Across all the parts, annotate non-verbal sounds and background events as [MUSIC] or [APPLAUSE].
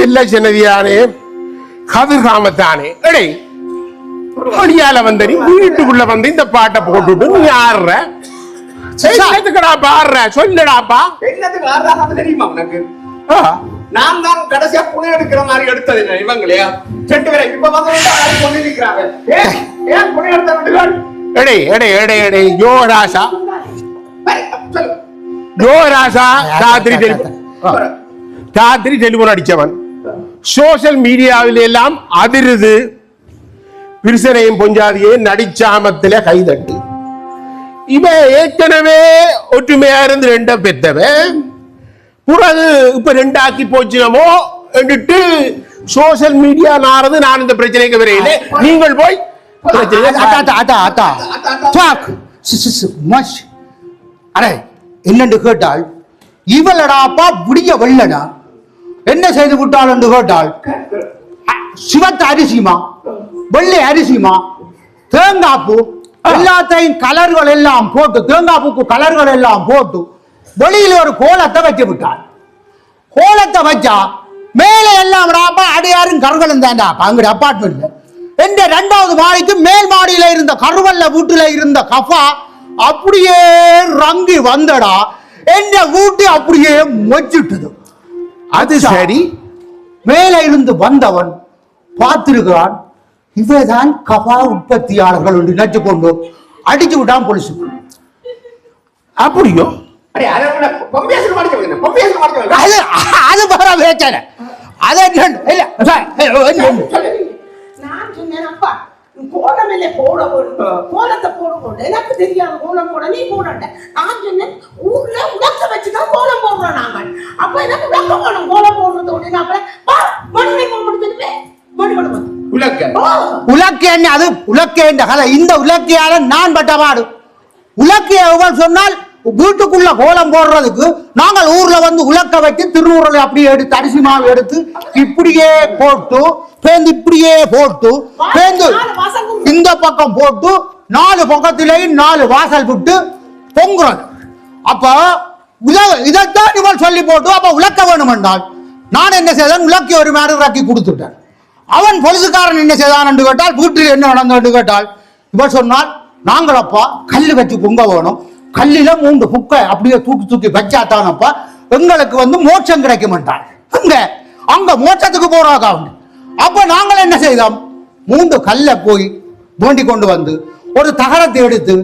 செல்ல சென்னதியானே கதிர்காமத்தானே. எடே வழியால வந்த நீ வீட்டுக்குள்ள வந்து இந்த பாட்டை போட்டுட்டு நீ ஆடுற. என்னத்துக்குடா பாடுற சொல்லுடாப்பா என்னத்துக்கு ஆறாவது தெரியுமா உனக்கு? நான் தான் கடைசியா புனை எடுக்கிற மாதிரி எடுத்தது இல்லை செட்டு வரை இப்ப வந்து வந்து ஆடி கொண்டு நிற்கிறாங்க ஏன் ஏன் புனை எடுத்த விட்டுகள் எடே எடே எடே எடே யோ ராசா. யோ ராசா ராத்திரி டெலிபோன் ராத்திரி டெலிபோன் அடிச்சவன். சோஷியல் மீடியாவில் எல்லாம் அதிருது. விரிசனையும் பொஞ்சாதியே நடிச்சாமத்தில கைதட்டு. இவன் ஏற்கனவே ஒற்றுமையா இருந்து ரெண்ட பெத்தவன் பிறகு இப்ப ரெண்டாக்கி போச்சுனமோ என்றுட்டு சோஷியல் மீடியா நாரது நான் இந்த பிரச்சனைக்கு வரையிலே நீங்கள் போய் என்னென்று கேட்டால் இவளடாப்பா புடிய வெள்ளடா. என்ன செய்து விட்டாள் என்று கேட்டாள் சிவத்த அரிசிமா வெள்ளை அரிசிமா தேங்காய் பூ எல்லாத்தையும் கலர்கள் எல்லாம் போட்டு தேங்காய் பூக்கு கலர்கள் எல்லாம் போட்டு வெளியில ஒரு கோலத்தை வச்சு விட்டாள் கோலத்தை வச்சா மேலே எல்லாம் விடாம அடையாரும் கருகளும் தாண்டா. அங்க அப்பார்ட்மெண்ட்ல எந்த ரெண்டாவது மாடிக்கு மேல் மாடியில இருந்த கருவல்ல வீட்டுல இருந்த கஃபா அப்படியே ரங்கி வந்தடா. எந்த வீட்டு அப்படியே மொச்சிட்டுது. அது சரி. மேலே இருந்து வந்தவன் பார்த்திருக்கிறான் இவதான் கபா உற்பத்தியாளர்கள் என்று நினைச்சு கொண்டு அடிச்சு விட்டான் போலீஸுக்கு அப்படியோ? அது அது வர வேச்சனை அது அப்பா கோலம் இல்லை போட கோலத்தை போட போடு எனக்கு தெரியாது கோலம் போட நீ போடண்ட நான் சொன்னேன் ஊர்ல உடக்க வச்சுதான் கோலம் போடுறோம் நாங்கள். அப்ப எனக்கு உடக்க போடும் கோலம் போடுறது உடனே அப்புறம் வா மணி முடிச்சிட்டு மணி மணி உலக்க. ஓ உலக்கேன்னு அது உலக்கேன்ற கதை. இந்த உலக்கையால நான் பட்ட பாடு உலக்கைய சொன்னால் வீட்டுக்குள்ள கோலம் போடுறதுக்கு நாங்கள் ஊர்ல வந்து உலக்க வைத்து திருவுருளை அப்படியே எடுத்து அரிசி மாவு எடுத்து இப்படியே போட்டு பேந்து இப்படியே போட்டு பேந்து இந்த பக்கம் போட்டு நாலு பக்கத்திலேயும் நாலு வாசல் விட்டு பொங்குறது. அப்ப இதைத்தான் இவன் சொல்லி போட்டு அப்ப உலக்க வேணும் என்றால் நான் என்ன செய்தேன்? உலக்கி ஒரு மேடம் இறக்கி கொடுத்துட்டேன். அவன் பொலிசுக்காரன் என்ன செய்தான் என்று கேட்டால் வீட்டில் என்ன நடந்தது என்று கேட்டால் இவள் சொன்னால் நாங்கள் அப்பா கல் வச்சு பொங்க வேணும். கல்லில மூன்று புக்கை அப்படியே தூக்கி தூக்கி வச்சாத்தானப்பா எங்களுக்கு வந்து மோட்சம் கிடைக்கும் என்றான் அங்க அங்க மோட்சத்துக்கு போறாங்க அவன் அப்ப நாங்கள் என்ன செய்தோம்? மூன்று கல்லை போய் வேண்டி கொண்டு வந்து ஒரு தகரத்தை எடுத்து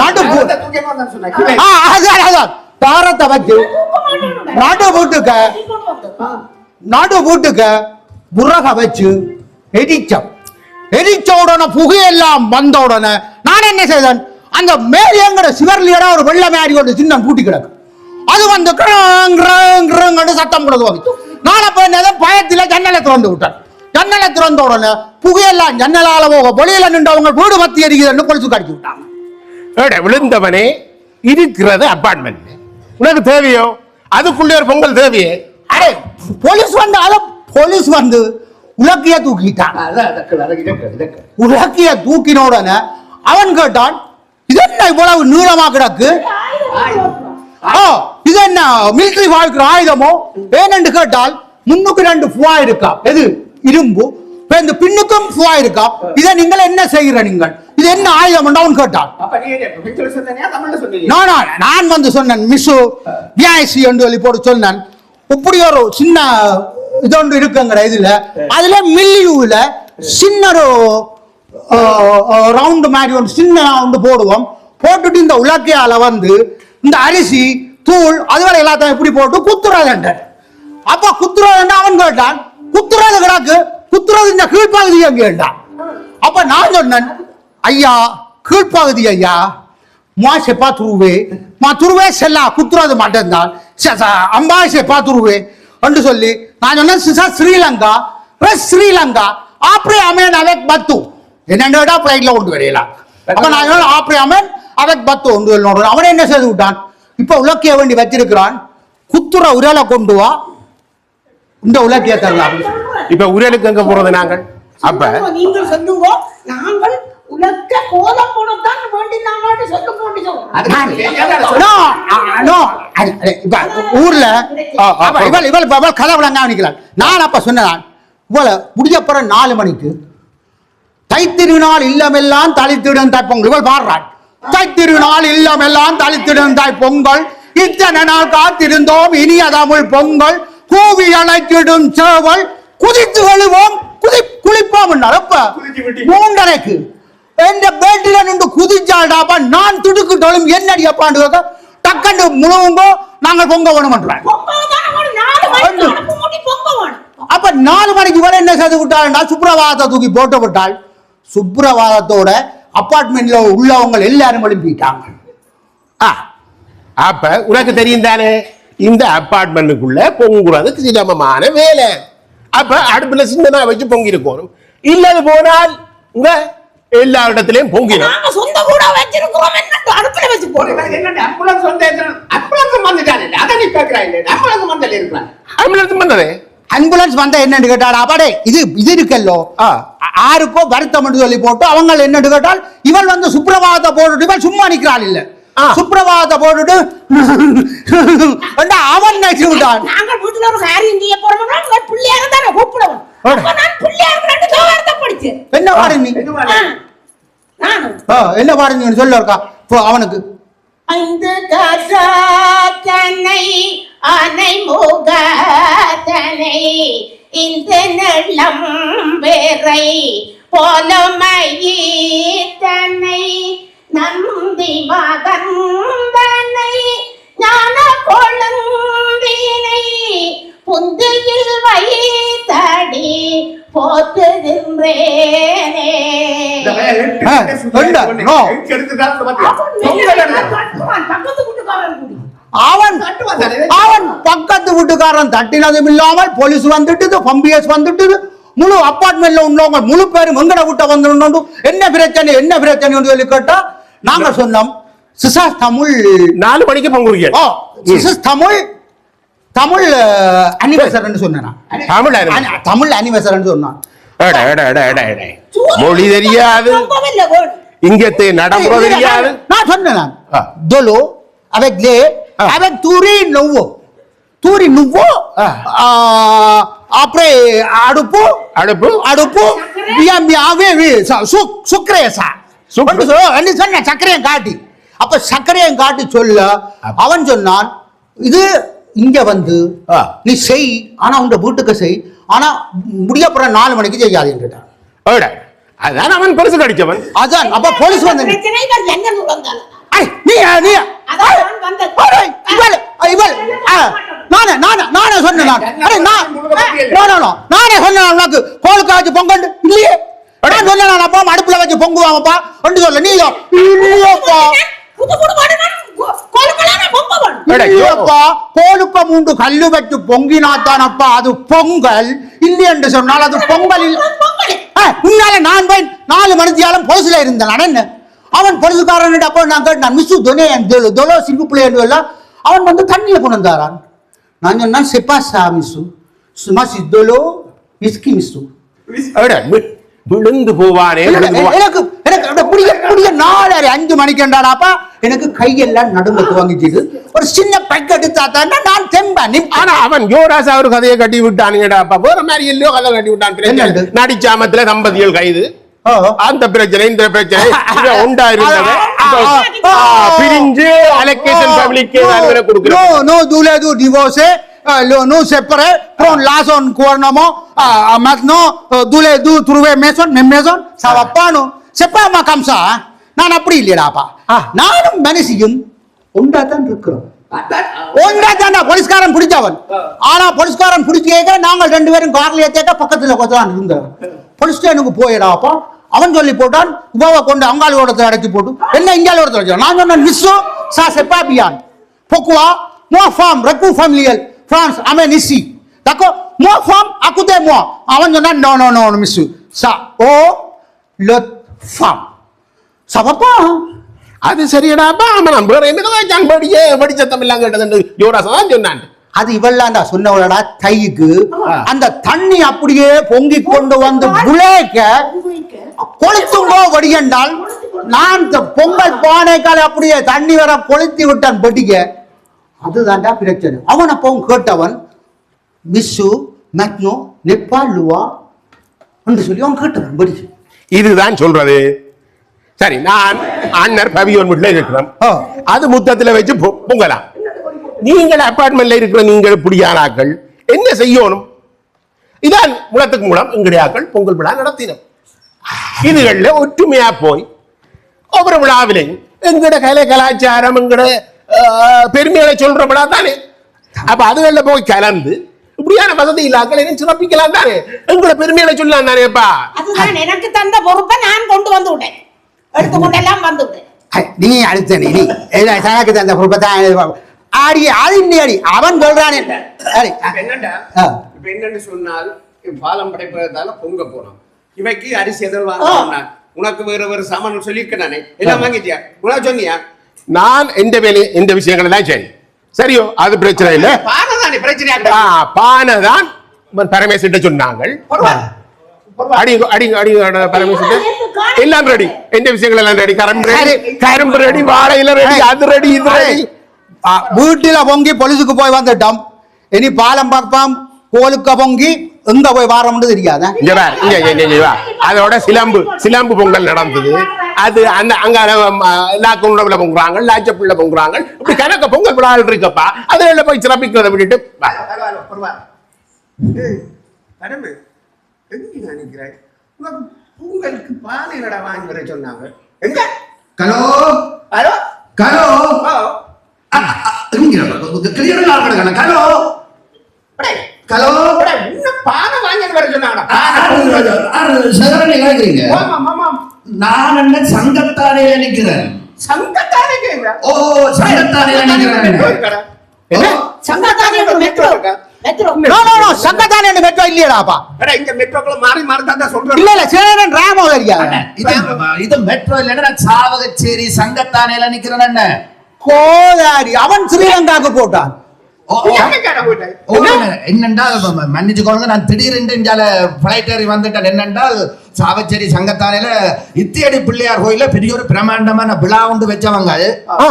நடு தாரத்தை வச்சு நடு வீட்டுக்க நடு வீட்டுக்க புறக வச்சு எரிச்சோம். எரிச்ச உடனே புகையெல்லாம் வந்த உடனே நான் என்ன செய்தேன்? அந்த மேலியங்கிற சிவர்லியடா ஒரு வெள்ளை மாதிரி ஒரு சின்ன பூட்டி கிடக்கு. அது வந்து கிரங், கிரங், கிரங்னு சத்தம் கொடுத்து வந்து நான் அப்ப என்ன பயத்துல ஜன்னலை திறந்து விட்டேன் ஜன்னலை திறந்த உடனே புகையெல்லாம் ஜன்னலால போக வெளியில நின்றவங்க வீடு பத்தி எரிக்குதுன்னு கொலுசு கடிச்சு விட்டாங்க. ஏடா, விழுந்தவனே இருக்கிறது அப்பார்ட்மெண்ட். உனக்கு தேவையோ? அதுக்குள்ளே ஒரு பொங்கல் தேவையே? அடே போலீஸ் வந்தாலும் போலீஸ் வந்து உலக்கிய தூக்கிட்டான் உலக்கிய தூக்கின உடனே அவன் கேட்டான் இது என்ன இவ்வளவு நீளமா கிடக்கு? இது என்ன மிலிட்டரி வாழ்க்கிற ஆயுதமோ? ஏனென்று கேட்டால் முன்னுக்கு ரெண்டு ஃபுவா இருக்கா? எது? இரும்பு. இப்ப இந்த பின்னுக்கும் ஃபுவா இருக்கா? இதை நீங்கள் என்ன செய்கிற நீங்கள்? இது என்ன ஆயுதம் கேட்டான் தமிழ்ல சொன்னீங்க. நான் நான் வந்து சொன்னேன் மிஸ்ஸு வியாசி என்று சொல்லி போட்டு சொன்னேன். இப்படி ஒரு சின்ன இதொன்று இருக்குங்கிற இதுல. அதுல மில்லியூல சின்ன ஒரு ரவுண்டு மாதிரி ஒன்று சின்ன ரவுண்டு போடுவோம். போட்டுட்டு இந்த உலக்கையால் வந்து இந்த அரிசி தூள் அதுவரை எல்லாத்தையும் இப்படி போட்டு குத்துறதுன்ற அப்ப குத்துறதுன்னா அவன் கேட்டான். குத்துறது கிடக்கு. குத்துறது இந்த கீழ்ப்பகுதி கேட்டான். அப்ப நான் சொன்னேன் ஐயா கீழ்ப்பகுதி ஐயா மா செப்பா துருவே மா துருவே செல்லா குத்துறது மட்டும்தான். அம்பா செப்பா துருவே என்று சொல்லி நான் சொன்னேன் ஸ்ரீலங்கா ஸ்ரீலங்கா ஆப்ரே அமேன் avec பத்து என்னென்னடா பிளைட்ல கொண்டு வரையல? அப்ப நான் அமேன் avec பத்து கொண்டு வரணும் அவன் என்ன செய்து விட்டான்? இப்ப உலக்கிய வேண்டி வச்சிருக்கிறான் குத்துற உரலை கொண்டு வா. இந்த உலக்கிய தரலாம். இப்ப உரலுக்கு எங்க போறது நாங்கள்? அப்ப நீங்கள் சொல்லுங்க நாங்கள் உலக்க கோலம் போடத்தான் வேண்டி ஊர்ல இவள் இவள் இப்ப இவள் கதை விளங்க நான் அப்ப சொன்னேன் இவள முடியப்புற நாலு மணிக்கு தைத்திருநாள் இல்லமெல்லாம் தளித்திடும் தாய் பொங்கல் இவள் பாடுறாள் தைத்திருநாள் இல்லமெல்லாம் தளித்திடும் தாய் பொங்கல் இத்தனை நாள் காத்திருந்தோம் இனிய தமிழ் பொங்கல் கூவி அணைத்திடும் சேவல் குதித்து எழுவோம் குதி குளிப்போம். மூன்றரைக்கு எந்த பேட்டில நின்று குதிச்சாடாப்பா நான் துடுக்கிட்டோளும் என்னடி அப்பாண்டு கேட்க டக்கண்டு முழுவுங்கோ நாங்கள் பொங்க வேணும்ன்றாங்க பொங்கல் தானே வேணும். நாலு மணிக்கு அனுப்ப மூடி பொங்கல் வேணும். அப்ப நாலு மணிக்கு வரை என்ன செய்து விட்டாள்டா சுப்ரபாதத்தை தூக்கி போட்டு விட்டாள் சுப்ரபாதத்தோட அப்பார்ட்மெண்ட்ல உள்ளவங்க எல்லாரும் எழுப்பிட்டாங்க ஆ அப்ப உனக்கு தெரியும் தானே? இந்த அப்பார்ட்மெண்ட்டுக்குள்ள பொங்குறது சிரமமான வேலை. அப்ப அடுப்புல சின்னதா வச்சு பொங்கி இருக்கணும் இல்லது போனால் இங்க எல்லா இடத்துலயும் பொங்கிடும். சொந்த கூட வச்சிருக்கிறோம். அடுப்புல வச்சு என்னடா அம்புலன்ஸ் வந்து அம்புலன்ஸ் வந்துட்டானே அதை நீ கேட்கிறாய் அம்புலன்ஸ் வந்தல இருக்கிறான் ஆம்புலன்ஸ் பண்ணதே ஆம்புலன்ஸ் வந்தா என்னன்னு கேட்டாள் அப்பாடே இது இது இருக்கல்லோ? ஆருக்கோ வருத்தம் என்று சொல்லி போட்டு அவங்க என்னன்னு கேட்டால் இவள் வந்து சுப்ரபாதத்தை போட்டுட்டு இவள் சும்மா நிக்கிறாள் இல்ல. ஆ. சுப்ரபாதத்தை போட்டுட்டு அவன் நினைச்சு விட்டான் நாங்கள் வீட்டுல ஒரு காரியம் செய்ய போறோம்னா உங்கள் பிள்ளையார தானே கூப்பிடுவோம் நான் பிள்ளையாருக்கு ரெண்டு தோவாரத்தை படிச்சேன் என்ன ஆ, என்ன பாடுங்க சொல்ல இருக்கா அவனுக்கு. ஐந்து கசாத்தனை அனை முகத்தனை இந்த நெல்லம் வேறை போலமையீத்தனை நந்தி மகந்தனை ஞான கொழுந்தினை புந்தியில் வைத்தடி போத்துகின்றேனே no. பக்கத்து வீட்டுக்காரன் கூடி அவன்? அவன் பக்கத்து வீட்டுக்காரன் தட்டினதும் இல்லாமல் போலீஸ் வந்துட்டு பம்பிஎஸ் வந்துட்டு முழு அப்பார்ட்மெண்ட்ல உள்ளவங்க முழு பேரும் எங்கட வீட்டை வந்து என்ன பிரச்சனை என்ன பிரச்சனை சொல்லி கேட்டா நாங்க சொன்னோம் சிசா தமிழ். நாலு மணிக்கு பொங்குறீங்க ஓ சிசஸ் தமிழ் தமிழ் அனிவர்சரின்னு சொன்னேன். தமிழ் அனி- தமிழ் அனிவர்சரின்னு சொன்னான். எட, எட, எட, எட, எட. மொழி தெரியாது. இங்கத்தை நடைமுறை தெரியாது. நான் சொன்னேன் நான். ஆ. Nouveau turi nouveau Ah. ah, après அடுப்பு அடுப்பு. அடுப்பு bien bien oui oui ça சுக் சுக்ரே சா. சுக்ர- வந்து சொல் என்ன சொன்ன சக்கரையும் காட்டி. அப்ப சக்கரையும் காட்டி சொல்ல அவன் சொன்னான் இது இங்க வந்து ஆ. நீ செய் ஆனா உங்க வீட்டுக்கு செய் ஆனா முடியப்புற நாலு மணிக்கு செய்யாதேன்னு கேட்டான் எட. அதான் அவன் பெருசு கடிச்சவன். அதான் அப்ப போலீஸ் வந்து நீ நீ அதான் நான் வந்தது. அடே, இவள் இவள் ஆ, நானே நானே நானே சொன்னேன் நான் அடே நான் நோ நோ நோ நானே சொன்னேன் உனக்கு கோளுக்கு வச்சு பொங்கண்டு இல்லையே. நான் சொன்னேன் நான் அப்பா அடுப்புல வச்சு பொங்குவாங்கப்பா. ஒன்று சொல்ல நீயோ. இல்லையோப்பா. கோலுக்க மூன்று கல்லு வச்சு பொங்கினாத்தானப்பா அது பொங்கல். இல்லை என்று சொன்னால் அது பொங்கல் இல்லை பொங்கல். ஆ, உன்னால நான் போய் நாலு மணித்தியாலும் பொலிசுல இருந்தேன். என்ன? அவன் பொலிசுக்காரன் அப்போ நான் கேட்டேன் மிஸ்ஸு தொனே தொலோ சிங்கு பிள்ளை எல்லாம். அவன் வந்து தண்ணியை கொண்டு வந்தாரான் நான் சொன்னேன் செப்பா சா மிஸ்ஸு சும்மா சித்தோலோ மிஸ்கி மிஸ்ஸு விழுந்து போவானே எனக்கு. எனக்கு புடிய புடிய நாலரை அஞ்சு மணிக்கு எனக்கு கையெல்லாம் நடுங்க துவங்கிச்சுது ஒரு சின்ன பெக் எடுத்தாத்தான்னா நான் தெம்பா நிப்பா ஆனா அவன் யோராசா ஒரு கதையை கட்டி விட்டானுங்கடா அப்ப வேற மாதிரி எல்லோ கதை கட்டி விட்டான்? நடிச்சாமத்துல தம்பதிகள் கைது அந்த பிரச்சனை இந்த பிரச்சனை. உண்டா ஆ, பிரிஞ்சு அலோகேஷன் ஃபேமிலிக்கு கொடுக்குறோம் du divorcé, euh, le- nous séparés, prendre la zone gouvernement, maintenant, euh, double du trouver maison, même maison, ça va pas, non? C'est pas moi comme ça, hein? நான் அப்படி இல்லையாப்பா ஆ. நானும் மனசியும் ஒன்றா தான் இருக்கிறோம். ஒன்றா தான் போலீஸ்காரன் பிடிச்சவன். ஆனா போலீஸ்காரன் பிடிச்சி நாங்கள் ரெண்டு பேரும் கார்ல ஏத்தேக்க பக்கத்துல கொஞ்சம் இருந்தோம். போலீஸ் ஸ்டேஷனுக்கு போயிடாப்பா அவன் சொல்லி போட்டான் உபாவை கொண்டு அங்காளி ஓடத்தில் அடைச்சி போட்டு என்ன இங்காளி ஓடத்தில் அடைச்சி நான் சொன்னேன் விஸ்வோ சா செப்பாபியான் பொக்குவா மோ ஃபார்ம் ரக்கு ஃபேமிலியல் ஃப்ரான்ஸ் அமே நிசி தக்கோ மோ ஃபார்ம் அக்குதே மோ அவன் சொன்னான் நோ நோ நோ மிஸ்ஸு சா ஓ லொத் ஃபார்ம் சவப்பா அது சரியடாப்பா ஆமா நான் வேற என்ன கதை படியே படிச்சத்தம் இல்லாங்க யோராசன் தான் சொன்னான் அது இவள்லாண்டா சொன்னவளடா கைக்கு அந்த தண்ணி அப்படியே பொங்கி கொண்டு வந்து உங்களுக்கு கொளுத்துங்கோ வடிகண்டால் நான் பொங்கல் பானைக்கால அப்படியே தண்ணி வர கொளுத்தி விட்டான் வெடிக்க அதுதான்டா பிரச்சனை. அவன் அப்போ கேட்டவன் மிஸ்ஸு நக்னோ நெப்பால் லுவா என்று சொல்லி அவன் கேட்டவன் வெடிக்க இதுதான் சொல்றது. சரி நான் அண்ணர் பவியோன் வீட்டுல இருக்கிறோம். ஆ. அது முத்தத்துல வச்சு பொங்கலாம் நீங்கள் அபார்ட்மெண்ட்ல இருக்கிற நீங்கள் இப்படியானாக்கள் என்ன செய்யணும்? இதான் முளத்துக்கு மூலம் எங்கடையாக்கள் பொங்கல் விழா நடத்தினோம் இதுகள்ல ஒற்றுமையா போய் ஒவ்வொரு விழாவிலையும் எங்கட கலை கலாச்சாரம் எங்கட பெருமைகளை சொல்ற விழா தானே. அப்ப அதுகள்ல போய் கலந்து இப்படியான வசதி இல்லாக்கள் என்ன சிறப்பிக்கலாம் தானே. எங்கட பெருமைகளை சொல்லலாம் தானேப்பா அதுதான் எனக்கு தந்த பொறுப்பை நான் கொண்டு வந்து விட்டேன். எடுத்து கொண்டெல்லாம் வந்து விட்டேன். நீ அடுத்த நீ தனக்கு தந்த பொறுப்பை தான் ஆடி அது இன்னி அடி அவன் சொல்றானே. என்னடா. இப்ப என்னன்னு சொன்னால் பாலம் படைப்பதால பொங்க போறோம் இவைக்கு அரிசி வாங்க. சொன்னான். உனக்கு வேற வேற சாமான் சொல்லியிருக்க நானே. எல்லாம் வாங்கிட்டியா? உனக்கு சொன்னியா? நான் எந்த வேலை எந்த விஷயங்கள் எல்லாம் சரி. சரியோ? அது பிரச்சனை இல்ல. பானை தானே பிரச்சனையா பானை தான் பரமேஸ்வரிட்ட சொன்னாங்க அடிங்க அடிங்க அடிங்க பரமேஸ்வரன் எல்லாம் ரெடி எந்த விஷயங்கள் எல்லாம் ரெடி கரும்பு ரெடி கரும்பு ரெடி வாழையில ரெடி அது ரெடி இது ரெடி வீட்டுல பொங்கி பொலிசுக்கு போய் வந்துட்டோம் இனி பாலம் பார்ப்பாம் கோலுக்க பொங்கி எங்க போய் வாரம்னு தெரியாத இங்க வா இங்க இங்க, இங்க, இங்க வா அதோட சிலம்பு சிலம்பு பொங்கல் நடந்தது அது அந்த அங்க லாக்குள்ள பொங்குறாங்க லாச்சப்புள்ள பொங்குறாங்க இப்படி கணக்க பொங்கல் விழாவில் இருக்கப்பா அதுல போய் சிறப்பிக்கிறத விட்டுட்டு பொங்கலுக்கு பானை என்னடா வாங்கி வர சொன்னாங்க எங்க ஹலோ ஹலோ ஹலோ கிளியர் படே இன்னும் பானை வாங்கி வர ஆமா நான் என்ன சங்கத்தாரையில நிக்கிறேன்? சங்கத்தானே கேக்குறா ஓ சங்கத்தாரையில நிக்கிறேன். என்ன? சங்கத்தானே metro metro no no no சங்கத்தானே என்று மெட்ரோ இல்லையடாப்பா. அட இங்க மெட்ரோக்குள்ள மாறி மாறி தான் சொல்றேன் இல்ல இல்ல சேரன் ராமோ தெரியாது இது இது மெட்ரோ இல்லைன்னா சாவகச்சேரி சங்கத்தானையில நிக்கிறேன் என்ன கோதாரி அவன் ஸ்ரீலங்காக்கு போட்டான். ஓ, ஓ. எங்கடா போயிட்ட ஓ, என்னென்றா ம- மன்னிச்சுக்கோங்க நான் திடீரென்று இஞ்சால பிளைட் ஏறி வந்துட்டேன். என்னென்றால் சாவச்சேரி சங்கத்தானையில இத்தியடி பிள்ளையார் கோயில பெரிய ஒரு பிரமாண்டமான விழா உண்டு வச்சவங்க ஆ,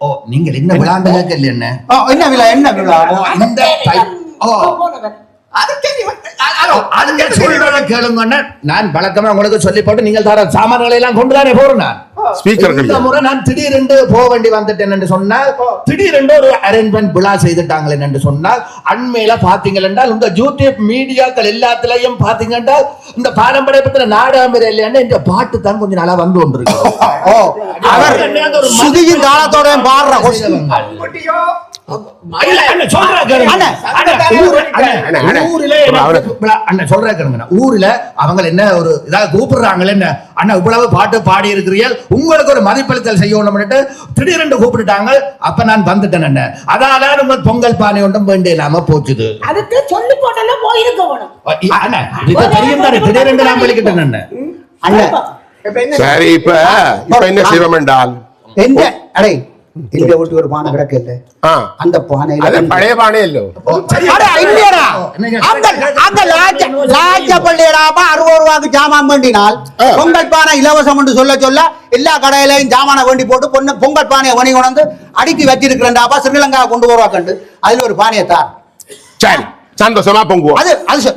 ஓ நீங்கள் என்ன விழாண்டு கேட்கல என்ன? ஓ, என்ன விழா என்ன விழா? இந்த ஓ. கேளுங்கன்னு நான் வழக்கமா உங்களுக்கு சொல்லி போட்டு நீங்கள் தர சாமான்களை எல்லாம் கொண்டு தானே போறேன் நான் முறை நான் திடீரென்று போக வேண்டி வந்துட்டேன் என்று சொன்னால் திடீரென்று ஒரு அரேஞ்ச்மெண்ட் விழா செய்துட்டாங்களே என்று சொன்னால் அண்மையில பாத்தீங்கள் என்றால் இந்த யூடியூப் மீடியாக்கள் எல்லாத்துலயும் பாத்தீங்க என்றால் இந்த பாரம்பரியத்துல நாடகம் இல்லையான்னு இந்த பாட்டு தான் கொஞ்சம் நாளா வந்து கொண்டிருக்கு அவர் தாளத்தோட பாடுற ஊருல அவங்க என்ன ஒரு இதாக கூப்பிடுறாங்களே என்ன? அண்ணா இவ்வளவு பாட்டு பாடி இருக்கிறீர்கள். உங்களுக்கு ஒரு மதிப்பளித்தல் செய்யணும்னுட்டு திடீரென்று கூப்பிட்டுட்டாங்க. அப்ப நான் வந்துட்டேன் என்ன அதால உங்கள் பொங்கல் பானை ஒன்றும் வேண்டிய இல்லாம போச்சுது. அதுக்கு சொல்லி போயிருக்க தெரியும் தானே? திடீரென்று நான் வலிக்கிட்டேன் என்ன அண்ணன் இப்ப என்ன சரி இப்ப இப்ப என்ன செய்வோம் என்றால்? எந்த அடே எங்க வீட்டுக்கு ஒரு பானை கிடக்கு இல்ல? அந்த பானையில அது பழைய பானே இல்லோ. இல்லையடா. அந்த லாஜ அறுபது ரூபாய்க்கு ஜாமான் வேண்டினால். பொங்கல் பானை இலவசம் என்று சொல்ல சொல்ல எல்லா கடையிலையும் ஜாமானை வேண்டி போட்டு பொண்ணு பொங்கல் பானையை வணி கொண்டு அடுக்கி வச்சிருக்கிறேன்டாப்பா ஸ்ரீலங்கா கொண்டு வருவா கண்டு. அதுல ஒரு பானையை தார். சரி சந்தோஷமா பொங்குவோம். அது அது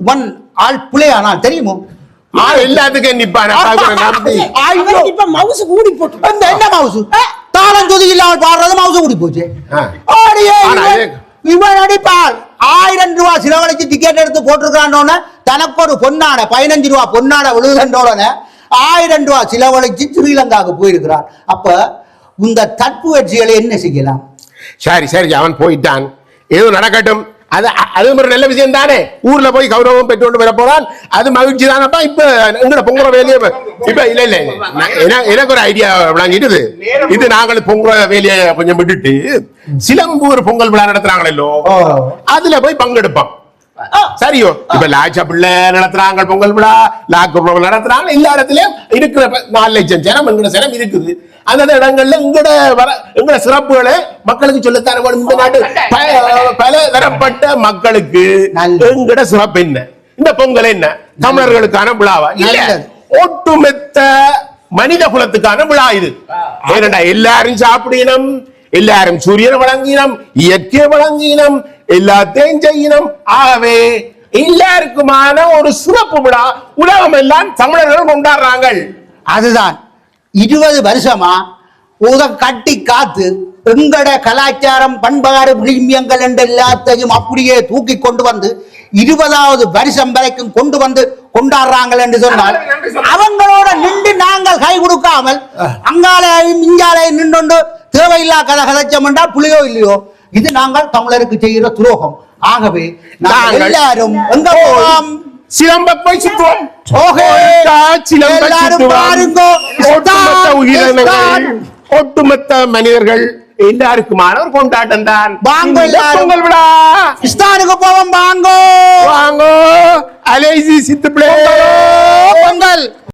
ஒன் ஆள் பிள்ளையானால் தெரியுமோ? எல்லாத்துக்கும் நிப்பான [LAUGHS] இப்ப மவுசு கூடி போட்டு என்ன மவுசு துதி இல்லாமல் பாடுறது மவுசு கூடி போச்சு. ஆடியே இவன் அடிப்பார் ஆயிரம் ரூபாய் செலவழிச்சு டிக்கெட் எடுத்து போட்டிருக்கானோன்னு தனக்கு ஒரு பொன்னாடை பதினஞ்சு ரூபா பொன்னாடை விழுதுன்றோடனே ஆயிரம் ரூபாய் செலவழிச்சு ஸ்ரீலங்காவுக்கு போயிருக்கிறார் அப்ப இந்த தற்புயற்சிகளை என்ன செய்யலாம் சரி சரி அவன் போயிட்டான் ஏதோ நடக்கட்டும் அது அது ஒரு நல்ல விஷயம் தானே ஊர்ல போய் கௌரவம் பெற்றுக்கொண்டு வர போறான். அது மகிழ்ச்சி தானப்பா இப்ப எங்கட பொங்குற வேலையை இப்ப- இல்ல இல்ல எனக்கு ஒரு ஐடியா விளங்கிட்டு இது நாங்கள் பொங்குற வேலையை கொஞ்சம் விட்டுட்டு சிலம்பு ஒரு பொங்கல் விழா நடத்துறாங்களோ. அதுல போய் பங்கெடுப்போம். சரியோ. இப்ப லாச்சா பிள்ளை நடத்துறாங்க பொங்கல் விழா. லாக்கு நடத்துறாங்க. எல்லா இடத்துலயும் இருக்கிற நாலு லட்சம் ஜனம் எங்கட ஜனம் இருக்குது. அந்த இடங்கள்ல எங்கட வர எங்கட சிறப்புகளை மக்களுக்கு சொல்லித்தர இந்த நாட்டு பல தரப்பட்ட மக்களுக்கு. எங்கட சிறப்பு என்ன? இந்த பொங்கல் என்ன? தமிழர்களுக்கான விழாவா? இல்ல. ஒட்டுமொத்த மனித குலத்துக்கான விழா இது. ஏனண்டா எல்லாரும் சாப்பிடணும் எல்லாரும் சூரியனை வழங்கினம் இயற்கையை வழங்கினம் எல்லாத்தையும் செய்யணும். ஆகவே எல்லாருக்குமான ஒரு சிறப்பு விழா உலகம் எல்லாம் தமிழர்கள் கொண்டாடுறாங்க அதுதான். இருபது வருஷமா உத கட்டி காத்து எங்கட கலாச்சாரம் பண்பாடு விழுமியங்கள் என்ற எல்லாத்தையும் அப்படியே தூக்கி கொண்டு வந்து இருபதாவது வருஷம் வரைக்கும் கொண்டு வந்து கொண்டாடுறாங்கள் என்று சொன்னால் அவங்களோட நின்று நாங்கள் கை கொடுக்காமல் அங்காலையும் இங்காலையும் நின்று தேவையில்லா கதை கதைச்சோம் என்றால் புளியோ இல்லையோ இது நாங்கள் தமிழருக்கு செய்கிற துரோகம். ஆகவே நாங்கள் எல்லாரும் எங்க போவோம்? சிலம்ப போய் சுற்றுவோம். ஒட்டுமொத்த மனிதர்கள். எல்லாருக்குமான ஒரு கொண்டாட்டம் தான். வாங்க. பொங்கல் விழா. இஸ்தானுக்கு போவோம் வாங்கோ. வாங்கோ. அலேசி சித்து பிள்ளை பொங்கல்.